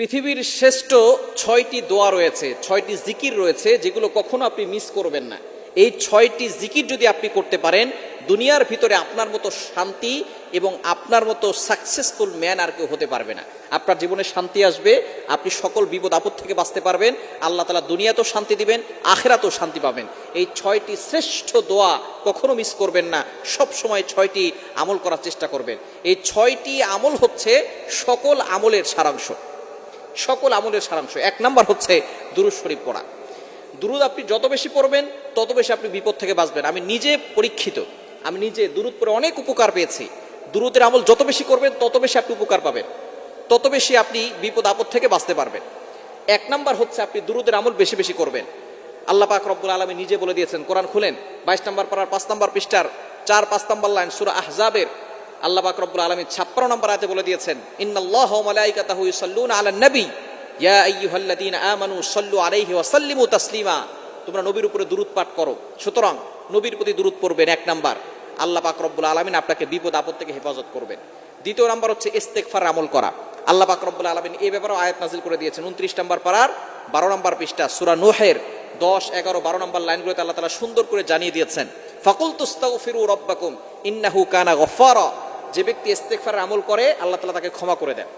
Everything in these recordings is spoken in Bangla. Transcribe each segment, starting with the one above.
পৃথিবীর শ্রেষ্ঠ ছয়টি দোয়া রয়েছে, ছয়টি জিকির রয়েছে, যেগুলো কখনো আপনি মিস করবেন না। এই ছয়টি জিকির যদি আপনি করতে পারেন, দুনিয়ার ভিতরে আপনার মতো শান্তি এবং আপনার মতো সাকসেসফুল ম্যান আর কেউ হতে পারবে না। আপনার জীবনে শান্তি আসবে, আপনি সকল বিপদ আপদ থেকে বাঁচতে পারবেন, আল্লাহ তালা দুনিয়াতেও শান্তি দিবেন, আখেরাতেও শান্তি পাবেন। এই ছয়টি শ্রেষ্ঠ দোয়া কখনো মিস করবেন না সব সময় ছয়টি আমল করার চেষ্টা করবেন। এই ছয়টি আমল হচ্ছে সকল আমলের সারাংশ। সকল আমলের সারাংশ। এক নাম্বার হচ্ছে দুরুদ শরীফ পড়া। দুরুদ আপনি যত বেশি পড়বেন, তত বেশি আপনি বিপদ থেকে বাঁচবেন। আমি নিজে পরীক্ষিত। আমি নিজে দুরুদ পড়ে অনেক উপকার পেয়েছি। দুরুদের আমল যত বেশি করবেন, তত বেশি আপনি উপকার পাবেন। তত বেশি আপনি বিপদ, আপদ থেকে বাঁচতে পারবেন। এক নাম্বার হচ্ছে আপনি দুরুদের আমল বেশি বেশি করবেন। আল্লাহ পাক রব্বুল আলমী নিজে বলে দিয়েছেন, কোরআন খুলেন, বাইশ নম্বর পাড়ার পাঁচ নম্বর পৃষ্ঠার চার, পাঁচ নম্বর লাইন সুরা আহজাবের আল্লাহ পাক আলমী ছাপ্পান্ন নম্বর আয়তে বলে দিয়েছেন, ইন্নাল্লাহ আলান নবী। তাসলিমা। তোমরা নবীর উপরে দুরূদ পাঠ করো। সুতরাং নবীর প্রতি দুরূদ পড়বেন এক নাম্বার। আল্লাহ পাক আলমিন আপনাকে বিপদ আপদ থেকে হেফাজত করবেন। দ্বিতীয় নাম্বার হচ্ছে ইস্তেকফার আমল করা। আল্লাহ পাক আলমিন এই ব্যাপারেও আয়াত নাজিল করে দিয়েছেন। উনত্রিশ নম্বর পাড়ার বারো নম্বর পৃষ্ঠা, সুরা নোহের দশ, এগারো, বারো নম্বর লাইনগুলোতে আল্লাহ তালা সুন্দর করে জানিয়ে দিয়েছেন ফকুল তুস্তাউ ফিরু রব্বাকুম ইন্নাহু কানা গফারা যে ব্যক্তি ইস্তেকফার আমল করে, আল্লাহ তালা তাকে ক্ষমা করে দেন।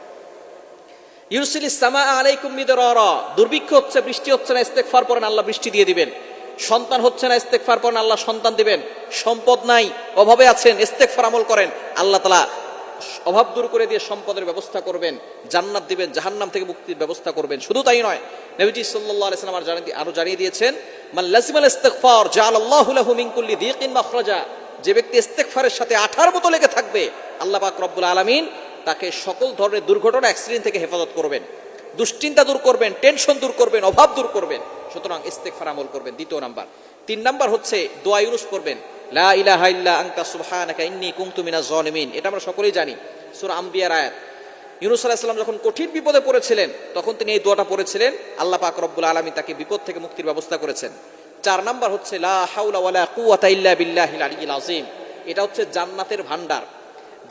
ইউসিল ইসলামা আলাইকুম মিদরা দুর্ভিক্ষ হচ্ছে, বৃষ্টি হচ্ছে না ইস্তেকফার পরেন আল্লাহ বৃষ্টি দিয়ে দিবেন। সন্তান হচ্ছে না ইস্তেকফার পরেন আল্লাহ সন্তান দিবেন। সম্পদ নাই, অভাবে আছেন ইস্তেকফার আমল করেন, আল্লাহ তালা অভাব দূর করে দিয়ে সম্পদের ব্যবস্থা করবেন, জান্নাত দিবেন, জাহান্নাম থেকে মুক্তির ব্যবস্থা করবেন। শুধু তাই নয়, নবীজি সাল্লাল্লাহু আলাইহি সাল্লাম আর জানিয়ে আরও জানিয়ে দিয়েছেন, মান লাজিমাল ইস্তিগফার জাআলাল্লাহু লাহু মিন কুল্লি দীকিন মাখরাজা। যে ব্যক্তি ইস্তেগফারের সাথে আঠার মতো লেগে থাকবে, আল্লাহ পাক রব্বুল আলামিন তাকে সকল ধরনের দুর্ঘটনা অ্যাক্সিডেন্ট থেকে হেফাজত করবেন। দুশ্চিন্তা দূর করবেন টেনশন দূর করবেন, অভাব দূর করবেন। সুতরাং ইস্তেগফার আমল করবেন, দ্বিতীয় নাম্বার। তিন নাম্বার হচ্ছে দোয়া করবেন লা ইলাহা ইল্লা আনতা সুবহানাকা কুনতু মিনাজ জালিমিন। এটা আমরা সকলেই জানি, সূরা আম্বিয়ার আয়াত। ইউনুস আলাইহিস যখন কঠিন বিপদে পড়েছিলেন, তখন তিনি এই দোয়াটা পড়েছিলেন, আল্লাহ পাক রব্বুল আলামিন তাকে বিপদ থেকে মুক্তির ব্যবস্থা করেছেন। চার নাম্বার হচ্ছে, লা হাওলা ওয়ালা কুওয়াতা ইল্লা বিল্লাহিল আযীম। এটা হচ্ছে জান্নাতের ভান্ডার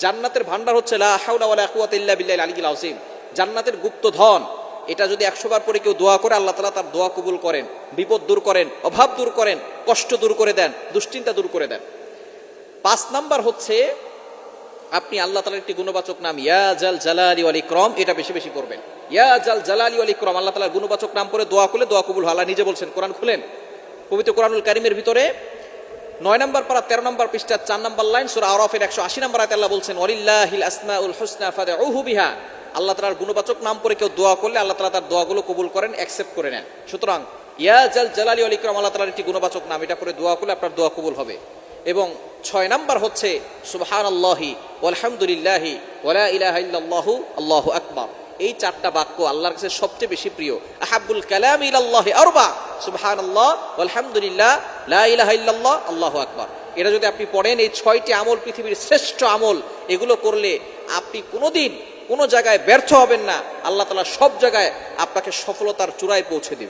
জান্নাতের ভান্ডার হচ্ছে লা জান্নাতের গুপ্ত ধন, এটা যদি একশো বার পরে কেউ দোয়া করে, আল্লাহ তালা তার দোয়া কবুল করেন, বিপদ দূর করেন, অভাব দূর করেন, কষ্ট দূর করে দেন, দুশ্চিন্তা দূর করে দেন। পাঁচ নাম্বার হচ্ছে, আপনি আল্লাহ তালার একটি গুণবাচক নাম, ইয়া জাল জালালি আল ইকরম, এটা বেশি বেশি করবেন ইয়া জাল জালালি আল ইকরম, আল্লাহ তালার গুণবাচক নাম করে দোয়া করলে দোয়া কবুল। আল্লাহ নিজে বলছেন, কোরআন খুলেন? পবিত্র কোরআনুল কারিমের ভিতরে নয় নম্বর পারা, তেরো নম্বর পৃষ্ঠা, চার নম্বর লাইন, সুরা আরফের একশো আশি নম্বর আয়তে আল্লাহ বলছেন ওলিল্লাহিল আসমাউল হুসনা ফাদে বিহা। আল্লাহ তালার গুণবাচক নাম পরে কেউ দোয়া করলে আল্লাহ তালা তার দোয়াগুলো কবুল করেন অ্যাকসেপ্ট করে নেন। সুতরাং, ইয়া জাল জালালি আল ইকরম, আল্লাহ তালার একটি গুণবাচক নাম, এটা করে দোয়া করলে আপনার দোয়া কবুল হবে। এবং ছয় নাম্বার হচ্ছে সুবহান আল্লাহি আলহামদুলিল্লাহি ওলা ইলাহা আল্লাহু আকবার। এই চারটা বাক্য আল্লাহর কাছে সবচেয়ে বেশি প্রিয়। আহাবুল কালাম ইলাল্লাহ আরবা সুবহান আল্লাহ আলহামদুলিল্লাহ লা ইলাহা ইল্লাল্লাহ, আল্লাহু আকবার। এটা যদি আপনি পড়েন, এই ছয়টি আমল পৃথিবীর শ্রেষ্ঠ আমল, এগুলো করলে আপনি কোনোদিন কোনো জায়গায় ব্যর্থ হবেন না। আল্লাহ তালা সব জায়গায় আপনাকে সফলতার চূড়ায় পৌঁছে দিবেন।